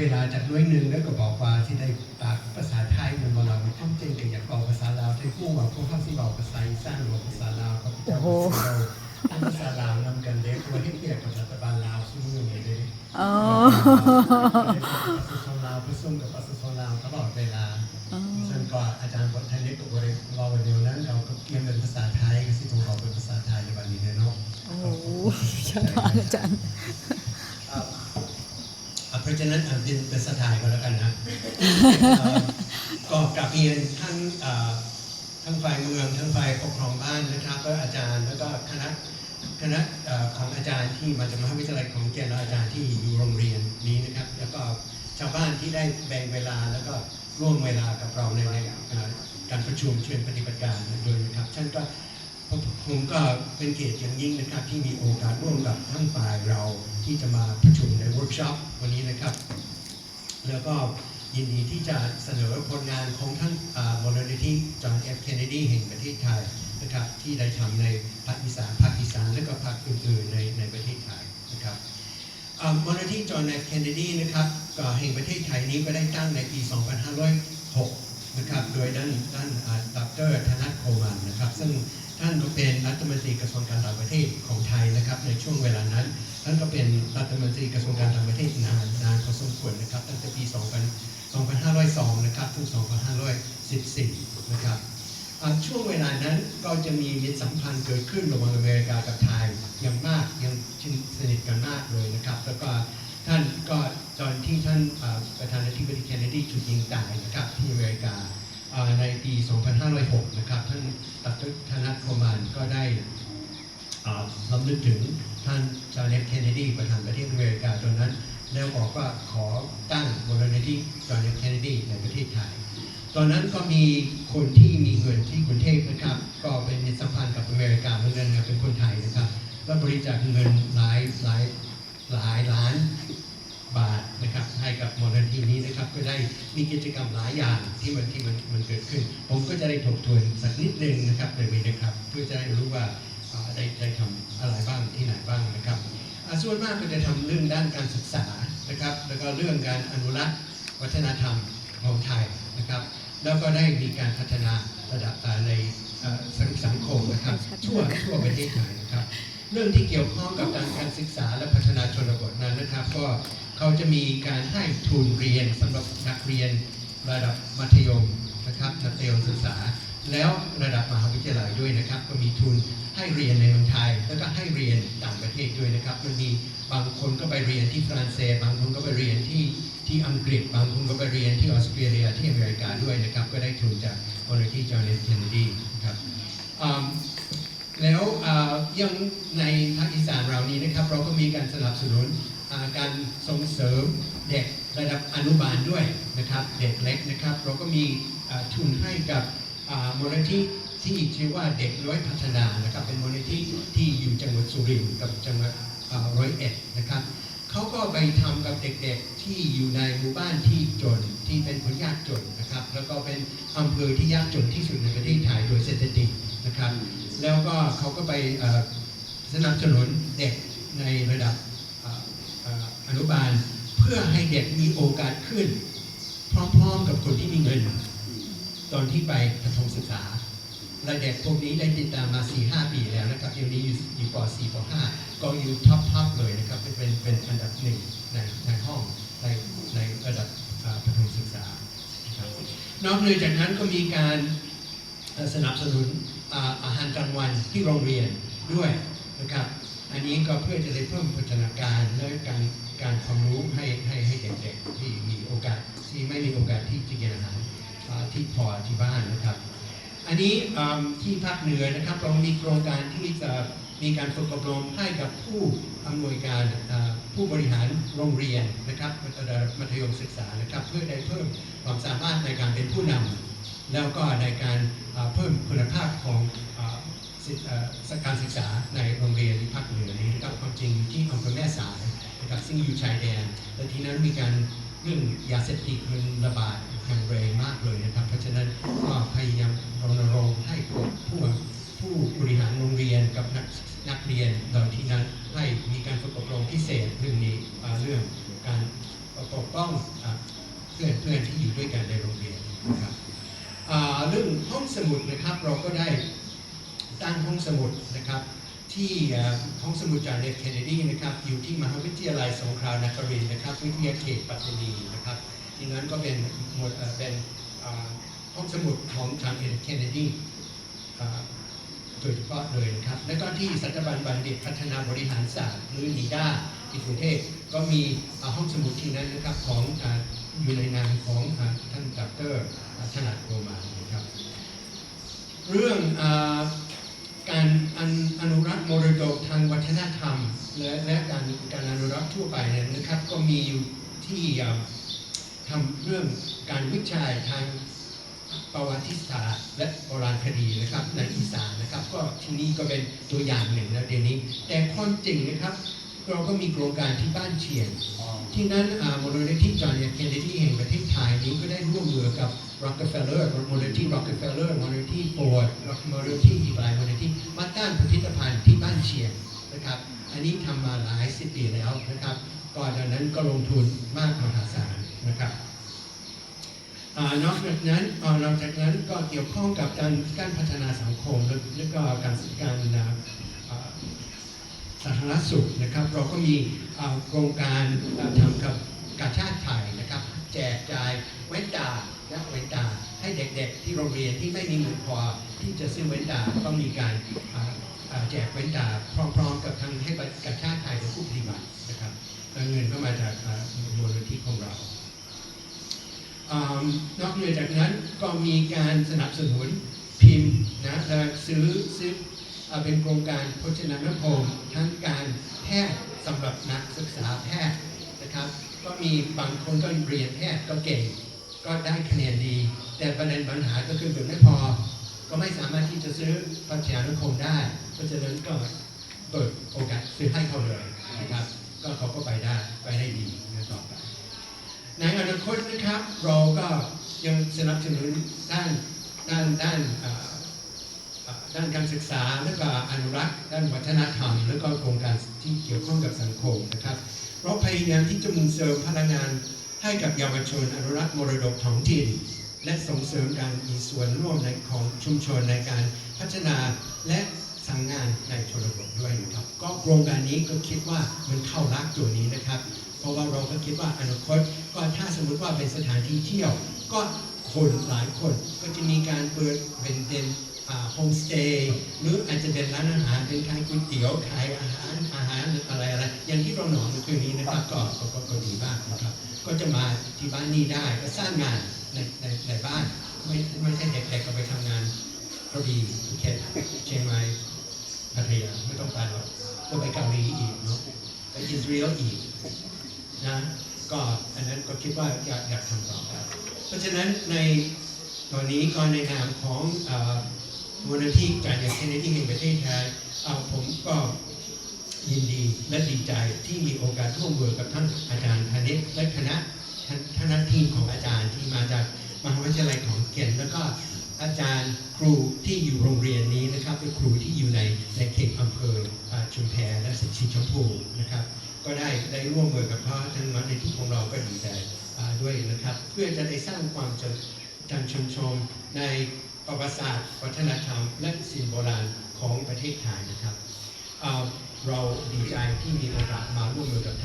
เวลาจากด้วยหนึ่งแล้วก็บอกว่าที่ได้ปากภาษาไทยมันมาเราไม่ต้องเจงกันอยากบอกภาษาลาวที่พูดว่าพวกเขาที่บอกภาษาอีสานหรือภาษาลาวเขาจะเอาภาษาลาวนำกันเด็กตัวที่เกี่ยวกับรัฐบาลลาวซึ่งมือเนี่ยเลยอ๋อภาษาลาวผสมกับภาษาลาวตลอดเวลาอ๋อซึ่งก็อาจารย์บทไทยเล็กก็บริวารเดียวนั้นเราก็เกี่ยนเป็นภาษาไทยก็สิต้องบอกเป็นภาษาไทยในวันนี้เนาะโอ้โหยอดมากอาจารย์อ่าอ่าเพ ราะฉะนั้นอ่านเป็นภาษาไทยก็แล้วกันนะอ่าก็กลับเรียนทั้งอ่าทั้งฝ่ายเมืองทั้งฝ่ายปกครองบ้านนะครับแล้วอาจารย์แล้วก็คณะคณะเอ่อของอาจารย์ที่มาจากมหาวิทยาลัยของเกียรติและอาจารย์ที่อยู่โรงเรียนนี้นะครับ แล้วก็ชาวบ้านที่ได้แบ่งเวลาแล้วก็ร่วมเวลากับเราในในเอ่อการประชุมเชิญปฏิบัติการด้วยนะครับท่านก็ ผมก็เป็นเกียรติอย่างยิ่งนะครับที่มีโอกาสร่วมกับทั้งฝ่ายเราที่จะมาประชุมในเวิร์กช็อปวันนี้นะครับ แล้วก็ยินดีที่จะเสนอผลงานของท่านมูลนิธิจอห์นเอฟเคนเนดีแห่งประเทศไทยนะครับที่ได้ทำในภาคอีสานภาคอีสานและก็ภาคอื่นๆในในประเทศไทยนะครับอ่ามูลนิธิจอห์นเอฟเคนเนดีนะครับก็แห่งประเทศไทยนี้ก็ได้ตั้งในปี 2506 นะครับโดยด้านด้านดรธนัทโคมันนะครับซึ่ง ท่านก็เป็นรัฐมนตรีกระทรวงการต่างประเทศของไทยนะครับ ในช่วงเวลานั้นท่านก็เป็นรัฐมนตรีกระทรวงการต่างประเทศนานนานพอสมควรนะครับ ตั้งแต่ปี2000 2502 นะครับถึง 2514 นะครับช่วงเวลานั้นก็จะมีมิตรสัมพันธ์เกิดขึ้นระหว่างอเมริกากับไทยอย่างมากยังสนิทกันมากเลยนะครับ แล้วก็ท่านก็ตอนที่ท่านประธานาธิบดีเคนเนดีถูกยิงตายนะครับที่อเมริกา ในปี 2506 นะครับ ท่านดรธนัทโคมานก็ได้ลำลึกถึงท่านจอห์นเอฟเคนเนดีประธานประเทศอเมริกาตอนนั้นแล้วบอกว่าขอตั้งมูลนิธิจอห์นเอฟเคนเนดีในประเทศไทย ตอนนั้นก็มีคนที่มีเงินที่กรุงเทพนะครับ ก็เป็นสัมพันธ์กับอเมริกาเหมือนกันนะเป็นคนไทยนะครับแล้วบริจาคเงินหลายหลายหลายล้านบาทนะครับให้ กับมูลนิธินี้นะครับก็ได้มีกิจกรรมหลายอย่างที่มันที่มันมันเกิดขึ้น ผมก็จะได้ทบทวนสักนิดนึงนะครับในนี้นะครับ เพื่อจะได้รู้ว่าอ่าได้ได้ทำอะไรบ้างที่ไหนบ้างนะครับส่วนมากก็จะทำเรื่องด้านการศึกษานะครับ แล้วก็เรื่องการอนุรักษ์วัฒนธรรมของไทยนะครับ แล้วก็ได้มีการพัฒนาระดับในสังสังคมนะครับทั่วทั่วประเทศไทยนะครับ เรื่องที่เกี่ยวข้องกับการการศึกษาและพัฒนาชนบทนั้นนะครับ ก็ เขาจะมีการให้ทุนเรียนสำหรับนักเรียนระดับมัธยมนะครับนักเรียนศึกษา แล้วระดับมหาวิทยาลัยด้วยนะครับ ก็มีทุนให้เรียนในเมืองไทย แล้วก็ให้เรียนต่างประเทศด้วยนะครับมันมีบางคนก็ไปเรียนที่ฝรั่งเศสบางคนก็ไปเรียนที่ที่อังกฤษบางคนก็ไปเรียนที่ออสเตรเลียที่อเมริกาด้วยนะครับ ก็ได้ทุนจากมูลนิธิจอห์นเอฟเคนเนดีนะครับแล้วยังในภาคอีสานเรานี้นะครับ เราก็มีการสนับสนุน การส่งเสริมเด็กระดับอนุบาลด้วยนะครับเด็กเล็กนะครับ เราก็มีทุนให้กับมูลนิธิที่ชื่อว่าเด็กร้อยพัฒนานะครับเป็นมูลนิธิที่อยู่จังหวัดสุรินทร์กับจังหวัดร้อยเอ็ดนะครับเขาก็ไปทำกับเด็กๆที่อยู่ในหมู่บ้านที่จนที่เป็นคนยากจนนะครับ แล้วก็เป็นอำเภอที่ยากจนที่สุดในประเทศไทยโดยสถิตินะครับ แล้วก็เขาก็ไปสนับสนุนเด็กในระดับ นุบาล เพื่อให้เด็กมีโอกาสขึ้น พร้อมๆกับคนที่มีเงิน ตอนที่ไปประถมศึกษาและเด็กพวกนี้ได้ติดตามมา 4-5 ปีแล้วนะครับเดี๋ยวนี้อยู่อยู่ป .4 ป .5 ก็อยู่ท็อปทอปเลยนะครับเป็นเป็นเป็นอันดับหนึ่งในในห้องในในระดับประถมศึกษานะครับนอกเหนือจากนั้นก็มีการสนับสนุนอาหารกลางวันที่โรงเรียนด้วยนะครับ อันนี้ก็เพื่อจะได้เพิ่มพัฒนาการและการการความรู้ให้ให้ให้เด็กๆที่มีโอกาสที่ไม่มีโอกาสที่จะกินอาหารที่พอที่บ้านนะครับ อันนี้ที่ภาคเหนือนะครับเรามีโครงการที่จะมีการฝึกอบรมให้กับผู้อำนวยการผู้บริหารโรงเรียนนะครับมัธยมศึกษานะครับ เพื่อได้เพิ่มความสามารถในการเป็นผู้นำแล้วก็ในการเพิ่มคุณภาพของ การศึกษาในโรงเรียนภาคเหนือนี้นะครับความจริงที่อำเภอแม่สายนะครับซึ่งอยู่ชายแดนและที่นั้นมีการเรื่องยาเสพติดมันระบาดอย่างแรงมากเลยนะครับ เพราะฉะนั้นก็พยายามรณรงค์ให้ผู้ผู้บริหารโรงเรียนกับนักนักเรียนเหล่าที่นั้นให้มีการฝึกอบรมพิเศษเรื่องนี้เรื่องการปกป้องเพื่อนเพื่อนที่อยู่ด้วยกันในโรงเรียนนะครับเรื่องห้องสมุดนะครับเราก็ได้ ตั้งห้องสมุดนะครับที่ห้องสมุดจอห์เอฟเคนเนดีนะครับอยู่ที่มหาวิทยาลัยสงขลานครินทร์นะครับ วิทยาเขตปัตตานีนะครับที่นั้นก็เป็นหมดเป็นห้องสมุดของจอห์เอฟเคนเนดีโดยเฉพาะเลยนะครับ และก็ที่สถาบันบัณฑิตพัฒนาบริหารศาสตร์หรือนีด้าที่กรุงเทพก็มีห้องสมุดที่นั้นนะครับของอ่าอยู่ในนามของท่านดรถนัดโรมานะครับ เรื่องอาการอนุอนุรักษ์มรดกทางวัฒ นธรรม และและการการอนุรักษ์ทั่วไปเนี่ยนะครับ ก็มีอยู่ที่อ่าทำเรื่องการวิจัยทางประวัติศาสตร์และโบราณคดีนะครับในอีสานนะครับ ก็ที่นี่ก็เป็นตัวอย่างหนึ่งนะเดี๋ยวนี้ แต่ความจริงนะครับเราก็มีโครงการที่บ้านเชียง ที่นั้นอ่ามูลนิธิจอห์นเอฟเคนเนดีแห่งประเทศไทยนี้ก็ได้ร่วมมือกับ Rockefeller มูลนิธิ Rockefeller มูลนิธิ Ford มูลนิธิอีกหลายมูลนิธิมาตั้งพิพิธภัณฑ์ที่บ้านเชียง 30 ปีแล้วนะครับก่อนงนั้นก็ลงทุนมากมหาศาลนะครับนอกจากนั้นหลังจากนั้นก็เกี่ยวข้องกับการการพัฒนาสังคมและก็การการนะสาธารณสุขนะครับ เราก็มีโครงการทำกับกาชาติไทยนะครับ แจกจ่ายเว้นตาและเว้นตาให้เด็กๆ ที่โรงเรียนที่ไม่มีเงินพอที่จะซื้อเว้นตาก็มีการ แจกแว่นตาพร้อมๆ กับทางให้กาชาติไทยเป็นผู้ปฏิบัตินะครับเงินก็มาจากมูลนิธิของเราอ่านอกเหนือจากนั้นก็มีการสนับสนุนพิมพ์นะและซื้อซื้อเป็นโครงการพจนานุกรมทั้งการแพทย์สำหรับนักศึกษาแพทย์นะครับ ก็มีบางคนก็เรียนแพทย์ก็เก่ง ก็ได้คะแนนดี แต่ประเด็นปัญหาก็คือเกิดไม่พอ ก็ไม่สามารถที่จะซื้อพจนานุกรมได้ เพราะฉะนั้นก็เปิดโอกาสซื้อให้เขาเลยนะครับ ก็เขาก็ไปได้ไปได้ดีนะต่อไปในอนาคตนะครับ เราก็ยังสนับสนุนด้านด้านด้านด้านการศึกษาและก็อนุรักษ์ ด้านวัฒนธรรม และก็โครงการที่เกี่ยวข้องกับสังคมนะครับ เราพยายามที่จะมุ่งเสริมพลังงานให้กับเยาวชนอนุรักษ์มรดกท้องถิ่น และส่งเสริมการมีส่วนร่วมในของชุมชนในการพัฒนาและ สั่งงานในชนบทด้วยนะครับก็โครงการนี้ก็คิดว่ามันเข้ารักตัวนี้นะครับ เพราะว่าเราก็คิดว่าอนาคตก็ถ้าสมมติว่าเป็นสถานที่เที่ยว ก็คนหลายคนก็จะมีการเปิดเป็นเป็นโฮมสเตย์หรืออาจจะเป็นร้านอาหารเป็นขายก๋วยเตี๋ยวขายอาหารอาหารอะไรอะไรอย่างที่เราหนองเมื่อคืนนี้นะครับก็ก็ก็ก็ดีมากนะครับ ก็จะมาที่บ้านนี้ได้ก็สร้างงานในในในบ้านไม่ไม่ใช่เด็กๆก็ไปทำงานกระบี่ภูเก็ตเชียงใหม่พั ทยาไม่ต้องไปหรอกก็ไปเกาหลีอีกเนาะไปอิสราเอลอีกนะก็อันนั้นก็คิดว่าอยากอยากทำต่อไปเพราะฉะนั้นในตอนนี้ก็ในนามของมูลนิธิการยาเคนเนดีแห่งประเทศไทยเอ่อผมก็ยินดีและดีใจที่มีโอกาสร่วมมือกับท่านอาจารย์ธนิตและคณะคณะทีมของอาจารย์ที่มาจาก งภูนะครับ ก็ได้ได้ร่วมมือกับเขาทางวันในที่ของเราก็ดีใจด้วยนะครับ เพื่อจะได้สร้างความจำจำชมชมในประวัติศาสตร์วัฒนธรรม และสิ่งโบราณของประเทศไทยนะครับ เราดีใจที่มีโอกาสมาร่วมมือกับ